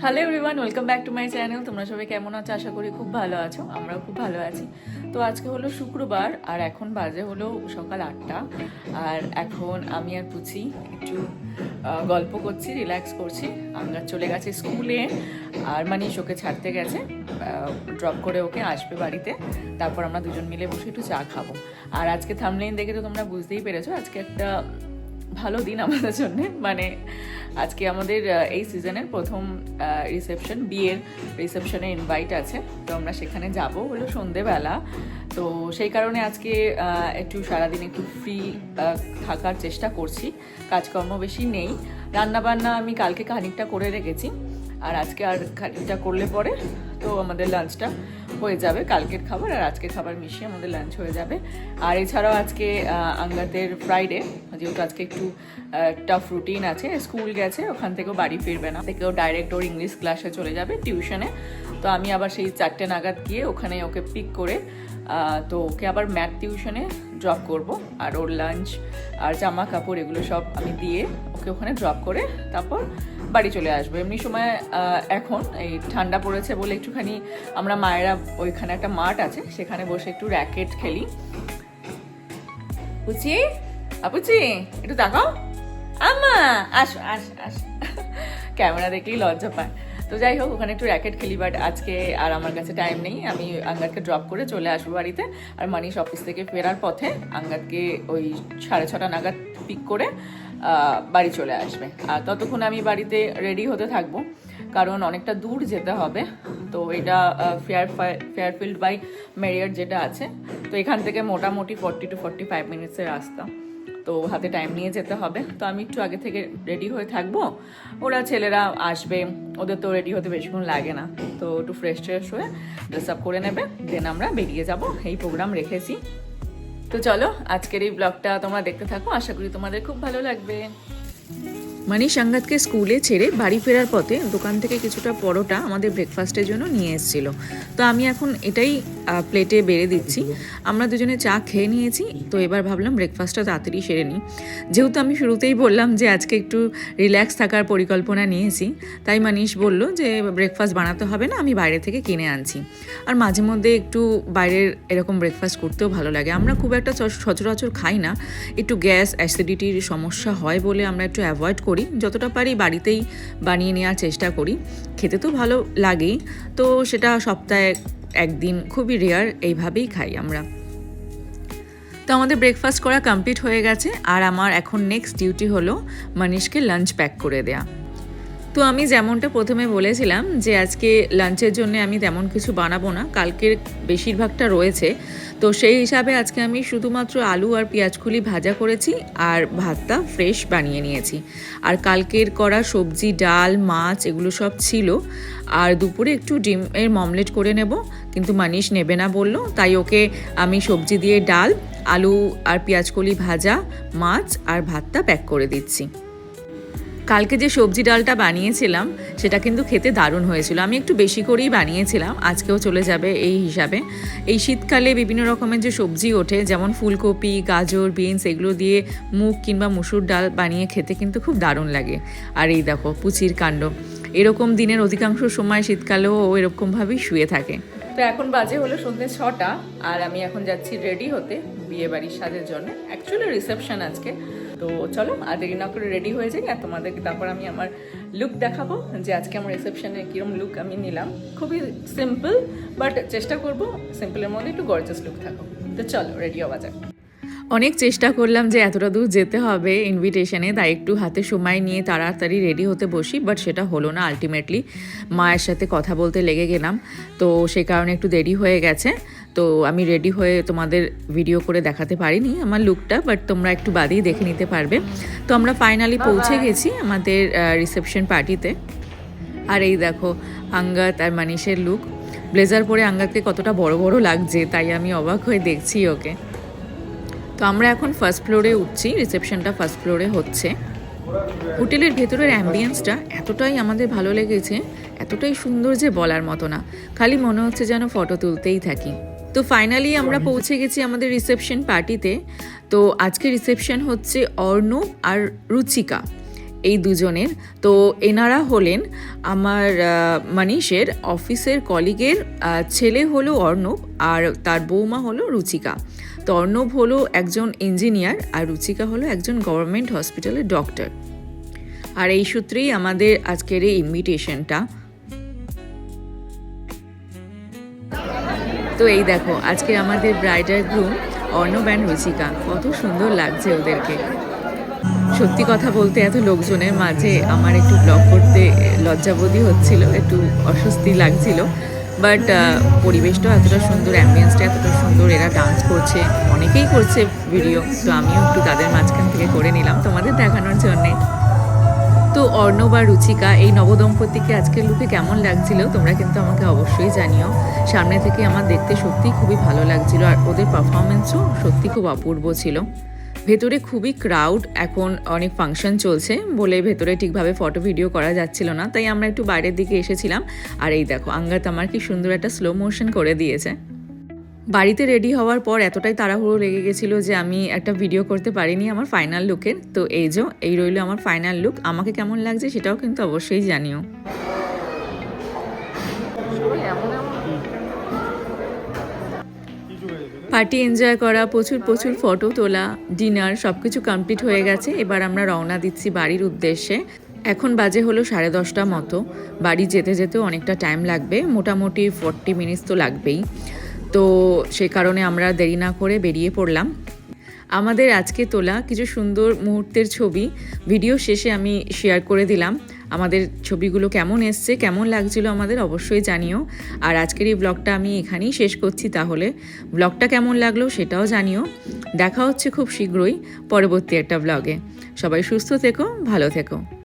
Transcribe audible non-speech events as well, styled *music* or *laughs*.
Hello everyone welcome back to my channel তোমরা সবাই কেমন আছো? আশা করি খুব ভালো আছো। আমরাও খুব ভালো আছি। তো আজকে হলো শুক্রবার, আর এখন বাজে হলো সকাল আটটা। আর এখন আমি আর পুচি একটু গল্প করছি রিল্যাক্স করছি। আমরা চলে গেছে স্কুলে, আর মানিশ ওকে ছাড়তে গেছে। ড্রপ করে ওকে আসবে বাড়িতে। তারপর আমরা দুজন মিলে বসে একটু চা খাব। আর আজকে থামলেন দেখে তো তোমরা বুঝতেই পেরেছ, আজকে একটা ভালো দিন আমাদের জন্য। মানে আজকে আমাদের এই সিজনের প্রথম রিসেপশন বিয়ের রিসেপশনে ইনভাইট আছে। তো আমরা সেখানে যাব হলো সন্ধেবেলা। তো সেই কারণে আজকে একটু সারাদিন একটু ফ্রি থাকার চেষ্টা করছি। কাজকর্ম বেশি নেই। রান্নাবান্না আমি কালকে খানিকটা করে রেখেছি। আর আজকে আর খানিকটা করলে পরে তো আমাদের লাঞ্চটা হয়ে যাবে কালকের খাবার আর আজকের খাবার মিশিয়ে আমাদের লাঞ্চ হয়ে যাবে। আর এছাড়াও আজকে আঙ্গাদের ফ্রাইডে যেহেতু আজকে একটু টাফ রুটিন আছে স্কুল গেছে, ওখান থেকেও বাড়ি ফিরবে না। থেকেও ডাইরেক্ট ওর ইংলিশ ক্লাসে চলে যাবে টিউশনে তো আমি আবার সেই চারটে নাগাদ গিয়ে ওখানে ওকে পিক করে তো ওকে আবার ম্যাথ টিউশনে ড্রপ করব আর ওর লাঞ্চ আর জামা কাপড় এগুলো সব আমি দিয়ে ওকে ওখানে ড্রপ করে তারপর বাড়ি চলে আসব। এমনি সময় এখন এই ঠান্ডা পড়েছে বলে একটুখানি আমরা মায়েরা ওইখানে একটা মাঠ আছে, সেখানে বসে একটু র্যাকেট খেলি। পুচি, আপুচি, একটু তাকাও। আমা আসো, আস আস। *laughs* ক্যামেরা দেখলেই লজ্জা পায়। তো যাই হোক, ওখানে একটু র্যাকেট খেলি বাট আজকে আর আমার কাছে টাইম নেই। আমি আঙ্গারকে ড্রপ করে চলে আসব বাড়িতে। আর মানিশ অফিস থেকে ফেরার পথে আঙ্গারকে ওই সাড়ে ছটা নাগাদ পিক করে বাড়ি চলে আসবে। আর ততক্ষণ আমি বাড়িতে রেডি হতে থাকব। কারণ অনেকটা দূর যেতে হবে। তো এটা ফেয়ার ফেয়ারফিল্ড বাই মেরিয়ার যেটা আছে। তো এখান থেকে মোটামুটি ফর্টি টু ফর্টি ফাইভ মিনিটসের রাস্তা। তো হাতে টাইম নিয়ে যেতে হবে। তো আমি একটু আগে থেকে রেডি হয়ে থাকব। ওরা ছেলেরা আসবে, ওদের তো রেডি হতে বেশিক্ষণ লাগে না। তো একটু ফ্রেশ ট্রেশ হয়ে ড্রেস আপ করে নেবে দেন আমরা বেরিয়ে যাব। এই প্রোগ্রাম রেখেছি। তো চলো, আজকের এই ব্লগটা তোমরা দেখতে থাকো। আশা করি তোমাদের খুব ভালো লাগবে। মানি সাঙ্গাতকে স্কুলে ছেড়ে বাড়ি ফেরার পথে দোকান থেকে কিছুটা পরোটা আমাদের ব্রেকফাস্টের জন্য নিয়ে এসেছিল। তো আমি এখন এটাই প্লেটে বেড়ে দিচ্ছি। আমরা দুজনে চা খেয়ে নিয়েছি। তো এবার ভাবলাম ব্রেকফাস্টটা তাড়াতাড়ি সেরে নিই। যেহেতু আমি শুরুতেই বললাম যে আজকে একটু রিল্যাক্স থাকার পরিকল্পনা নিয়েছি, তাই মানিশ বলল যে ব্রেকফাস্ট বানাতে হবে না, আমি বাইরে থেকে কিনে আনছি। আর মাঝে মধ্যে একটু বাইরের এরকম ব্রেকফাস্ট করতেও ভালো লাগে। আমরা খুব একটা সচরাচর খাই না। একটু গ্যাস, অ্যাসিডিটির সমস্যা হয় বলে আমরা একটু অ্যাভয়েড করি। যতটা পারি বাড়িতেই বানিয়ে নেওয়ার চেষ্টা করি। খেতে তো ভালো লাগেই, তো সেটা সপ্তাহে একদিন খুবই রেয়ার এইভাবেই খাই আমরা। তো আমাদের ব্রেকফাস্ট করা কমপ্লিট হয়ে গেছে, আর আমার এখন নেক্সট ডিউটি হলো মানিশকে লাঞ্চ প্যাক করে দেয়া। তো আমি যেমনটা প্রথমে বলেছিলাম যে আজকে লাঞ্চের জন্য আমি তেমন কিছু বানাবো না, কালকের বেশিরভাগটা রয়েছে। তো সেই হিসাবে আজকে আমি শুধুমাত্র আলু আর পেঁয়াজকুলি ভাজা করেছি আর ভাতটা ফ্রেশ বানিয়ে নিয়েছি। আর কালকের করা সবজি, ডাল, মাছ এগুলো সব ছিল। আর দুপুরে একটু ডিমের মমলেট করে নেব, কিন্তু মানিশ নেবে না বলল। তাই ওকে আমি সবজি দিয়ে ডাল, আলু আর পেঁয়াজকলি ভাজা, মাছ আর ভাতটা প্যাক করে দিচ্ছি। কালকে যে সবজি ডালটা বানিয়েছিলাম, সেটা কিন্তু খেতে দারুণ হয়েছিল। আমি একটু বেশি করেই বানিয়েছিলাম, আজকেও চলে যাবে এই হিসাবে। এই শীতকালে বিভিন্ন রকমের যে সবজি ওঠে, যেমন ফুলকপি, গাজর, বিনস, এগুলো দিয়ে মুগ কিংবা মুসুর ডাল বানিয়ে খেতে কিন্তু খুব দারুণ লাগে। আর এই দেখো, পুচির কাণ্ড। এরকম দিনের অধিকাংশ সময় শীতকালেও এরকমভাবেই শুয়ে থাকে। তো এখন বাজে হলো সন্ধ্যে ছটা, আর আমি এখন যাচ্ছি রেডি হতে বিয়ে বাড়ির সাজের জন্য। অ্যাকচুয়ালি রিসেপশন আজকে। তো চলো, আর দেরি না করে রেডি হয়ে যাই, আর তোমাদেরকে তারপর আমি আমার লুক দেখাবো, যে আজকে আমার রিসেপশনে কীরকম লুক আমি নিলাম। খুবই সিম্পল বাট চেষ্টা করব সিম্পলের মধ্যে একটু গর্জাস লুক থাকো তো চলো রেডি হওয়া যাক। অনেক চেষ্টা করলাম যে এতটা দূর যেতে হবে ইনভিটেশনে তাই একটু হাতে সময় নিয়ে তাড়াতাড়ি রেডি হতে বসি বাট সেটা হলো না আলটিমেটলি মায়ের সাথে কথা বলতে লেগে গেলাম তো সে কারণে একটু দেরি হয়ে গেছে। তো আমি রেডি হয়ে তোমাদের ভিডিও করে দেখাতে পারিনি আমার লুকটা বাট তোমরা একটু বাদেই দেখে নিতে পারবে। তো আমরা ফাইনালি পৌঁছে গেছি আমাদের রিসেপশন পার্টিতে আর এই দেখো আঙ্গাত আর মানিশের লুক ব্লেজার পরে আঙ্গাতকে কতটা বড় বড় লাগছে তাই আমি অবাক হয়ে দেখছি ওকে। তো আমরা এখন ফার্স্ট ফ্লোরে উঠছি রিসেপশনটা ফার্স্ট ফ্লোরে হচ্ছে। হোটেলের ভেতরের অ্যাম্বিয়েন্সটা এতটাই আমাদের ভালো লেগেছে এতটাই সুন্দর যে বলার মতো না। খালি মনে হচ্ছে যেন ফটো তুলতেই থাকি। তো ফাইনালি আমরা পৌঁছে গেছি আমাদের রিসেপশন পার্টিতে তো আজকে রিসেপশন হচ্ছে অর্ণব আর রুচিকা এই দুজনের। তো এনারা হলেন আমার মানিষের অফিসের কলিগের ছেলে হলো অর্ণব আর তার বৌমা হলো রুচিকা। তো অর্ণব হলো একজন ইঞ্জিনিয়ার আর রুচিকা হলো একজন গভর্নমেন্ট হসপিটালের ডক্টর। আর এই সূত্রেই আমাদের আজকের এই ইনভিটেশনটা। তো এই দেখো, আজকে আমাদের ব্রাইডার গ্রুম অর্ণব অ্যান্ড রুচিকা, কত সুন্দর লাগছে ওদেরকে। সত্যি কথা বলতে এত লোকজনের মাঝে আমার একটু ব্লগ করতে লজ্জাবোধই হচ্ছিল, একটু অস্বস্তি লাগছিল। বাট পরিবেশটাও এতটা সুন্দর অ্যাম্বিয়েন্সটা এতটা সুন্দর, এরা ডান্স করছে, অনেকেই করছে ভিডিও তো আমিও একটু তাদের মাঝখান থেকে করে নিলাম তোমাদের দেখানোর জন্যে। তো অর্ণব আর রুচিকা, এই নবদম্পতিকে আজকের লুকে কেমন লাগছিল তোমরা কিন্তু আমাকে অবশ্যই জানিও। সামনে থেকে আমার দেখতে সত্যি খুবই ভালো লাগছিল, আর ওদের পারফরমেন্সও সত্যি খুব অপূর্ব ছিল। ভেতরে খুবই ক্রাউড এখন অনেক ফাংশন চলছে বলে ভেতরে ঠিকভাবে ফটো ভিডিও করা যাচ্ছিল না, তাই আমরা একটু বাইরের দিকে এসেছিলাম। আর এই দেখো, আঙ্গাত আমার কি সুন্দর একটা স্লো মোশন করে দিয়েছে। বাড়িতে রেডি হওয়ার পর এতটাই তাড়াহুড়ো লেগে গেছিল যে আমি একটা ভিডিও করতে পারিনি আমার ফাইনাল লুকের তো এই যে, এই রইল আমার ফাইনাল লুক আমাকে কেমন লাগছে সেটাও কিন্তু অবশ্যই জানিও। পার্টি এনজয় করা, প্রচুর প্রচুর ফটো তোলা, ডিনার সব কিছু কমপ্লিট হয়ে গেছে। এবার আমরা রওনা দিচ্ছি বাড়ির উদ্দেশ্যে। এখন বাজে হলো সাড়ে দশটা মতো। বাড়ি যেতে যেতেও অনেকটা টাইম লাগবে, মোটামুটি ফর্টি মিনিটস তো লাগবেই। তো সে কারণে আমরা দেরি না করে বেরিয়ে পড়লাম। আমাদের আজকে তোলা কিছু সুন্দর মুহূর্তের ছবি ভিডিও শেষে আমি শেয়ার করে দিলাম। আমাদের ছবিগুলো কেমন এসছে, কেমন লাগছিল আমাদের অবশ্যই জানিও। আর আজকের এই ব্লগটা আমি এখানেই শেষ করছি তাহলে। ব্লগটা কেমন লাগল সেটাও জানিও। দেখা হচ্ছে খুব শীঘ্রই পরবর্তী একটা ব্লগে সবাই সুস্থ থেকো, ভালো থেকো।